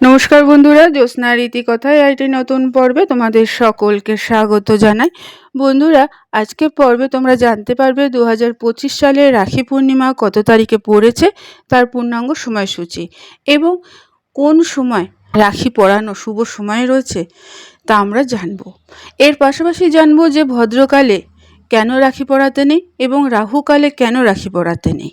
নমস্কার বন্ধুরা, জ্যোৎস্না রীতি কথায় একটি নতুন পর্বে তোমাদের সকলকে স্বাগত জানাই। বন্ধুরা আজকে পর্বে তোমরা জানতে পারবে দু হাজার পঁচিশ সালে রাখি পূর্ণিমা কত তারিখে পড়েছে, তার পূর্ণাঙ্গ সময়সূচি এবং কোন সময় রাখি পরানো শুভ সময় রয়েছে তা আমরা জানব। এর পাশাপাশি জানব যে ভদ্রকালে কেন রাখি পড়াতে নেই এবং রাহুকালে কেন রাখি পড়াতে নেই?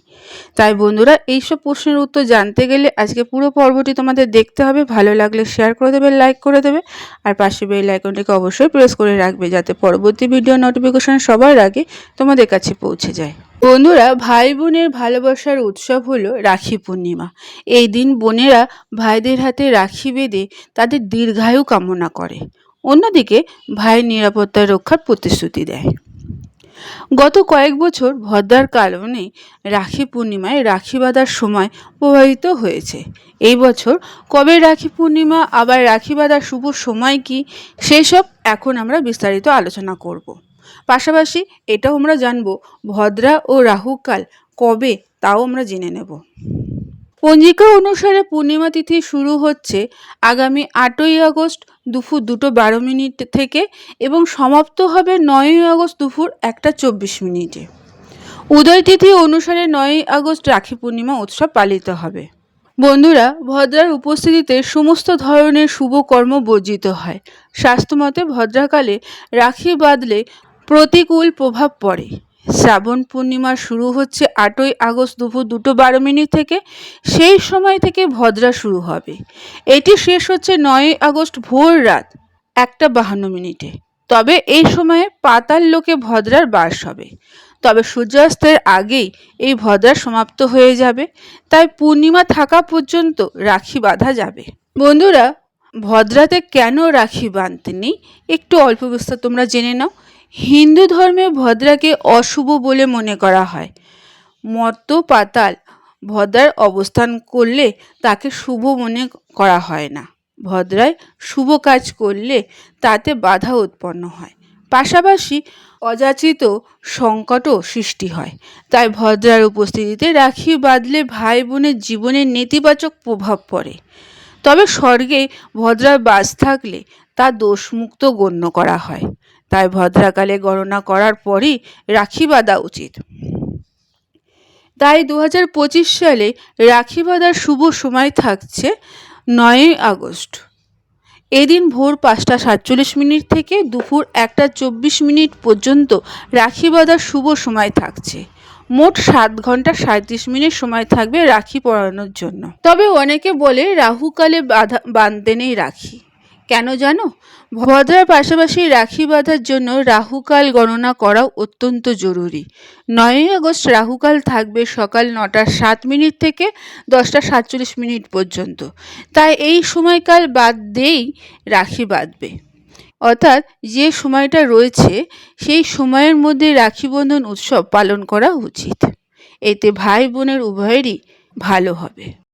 তাই বন্ধুরা, এইসব প্রশ্নের উত্তর জানতে গেলে আজকে পুরো পর্বটি তোমাদের দেখতে হবে। ভালো লাগলে শেয়ার করে দেবে লাইক করে দেবে আর পাশে বেল আইকনটিকে অবশ্যই প্রেস করে রাখবে যাতে পরবর্তী ভিডিও নোটিফিকেশন সবার আগে তোমাদের কাছে পৌঁছে যায়। বন্ধুরা ভাই বোনের ভালোবাসার উৎসব হলো রাখি পূর্ণিমা। এই দিন বোনেরা ভাইদের হাতে রাখি বেঁধে তাদের দীর্ঘায়ু কামনা করে। অন্যদিকে, ভাই নিরাপত্তা রক্ষার প্রতিশ্রুতি দেয়। গত কয়েক বছর ভদ্রার কারণে রাখি পূর্ণিমায় রাখি বাঁধার সময় প্রভাবিত হয়েছে। এই বছর কবে রাখি পূর্ণিমা, আবার রাখি বাঁধার শুভ সময় কি সেই সব এখন আমরা বিস্তারিত আলোচনা করব। পাশাপাশি এটাও আমরা জানব ভদ্রা ও রাহুকাল কবে, তাও আমরা জেনে নেব। পঞ্জিকা অনুসারে পূর্ণিমা তিথি শুরু হচ্ছে আগামী আটই আগস্ট দুপুর দুটো বারো মিনিট থেকে এবং সমাপ্ত হবে নয়ই আগস্ট দুপুর একটা চব্বিশ মিনিটে। উদয় তিথি অনুসারে নয়ই আগস্ট রাখি পূর্ণিমা উৎসব পালিত হবে। বন্ধুরা, ভদ্রার উপস্থিতিতে সমস্ত ধরনের শুভ কর্ম বর্জিত হয়। স্বাস্থ্যমতে ভদ্রাকালে রাখি বাঁধলে প্রতিকূল প্রভাব পড়ে। শ্রাবণ পূর্ণিমা শুরু হচ্ছে আটই আগস্ট দুপুর দুটো বারো মিনিট থেকে। সেই সময় থেকে ভদ্রা শুরু হবে। এটি শেষ হচ্ছে নয়ই আগস্ট ভোর রাত একটা বাহান্ন মিনিটে। তবে এই সময়ে পাতাল লোকে ভদ্রার বাস হবে। তবে সূর্যাস্তের আগেই এই ভদ্রা সমাপ্ত হয়ে যাবে। তাই পূর্ণিমা থাকা পর্যন্ত রাখি বাঁধা যাবে। বন্ধুরা, ভদ্রাতে কেন রাখি বাঁধতে নেই একটু অল্প বিস্তার তোমরা জেনে নাও। হিন্দু ধর্মে ভদ্রাকে অশুভ বলে মনে করা হয়। মর্ত পাতাল ভদ্রার অবস্থান করলে তাকে শুভ মনে করা হয় না। ভদ্রায় শুভ কাজ করলে তাতে বাধা উৎপন্ন হয়। পাশাপাশি অযাচিত সংকটও সৃষ্টি হয়। তাই ভদ্রার উপস্থিতিতে রাখি বাঁধলে ভাই বোনের জীবনে নেতিবাচক প্রভাব পড়ে। তবে স্বর্গে ভদ্রার বাস থাকলে তা দোষমুক্ত গণ্য করা হয়। তাই ভদ্রাকালে গণনা করার পরই রাখি বাঁধা উচিত। তাই দু হাজার পঁচিশ সালে রাখি বাঁধার শুভ সময় থাকছে নয়ই আগস্ট। এদিন ভোর পাঁচটা সাতচল্লিশ মিনিট থেকে দুপুর একটা চব্বিশ মিনিট পর্যন্ত রাখি বাঁধার শুভ সময় থাকছে। মোট সাত ঘণ্টা সাঁত্রিশ মিনিট সময় থাকবে রাখি পরানোর জন্য। তবে অনেকে বলে রাহুকালে বাঁধা বাঁধতে নেই রাখি। কেন জানো? ভদ্রার পাশাপাশি রাখি বাঁধার জন্য রাহুকাল গণনা করাও অত্যন্ত জরুরি। নয়ই আগস্ট রাহুকাল থাকবে সকাল নটা সাত মিনিট থেকে দশটা সাতচল্লিশ মিনিট পর্যন্ত। তাই এই সময়কাল বাদ দিয়েই রাখি বাঁধবে। অর্থাৎ যে সময়টা রয়েছে, সেই সময়ের মধ্যে রাখি বন্ধন উৎসব পালন করা উচিত। এতে ভাই বোনের উভয়েরই ভালো হবে।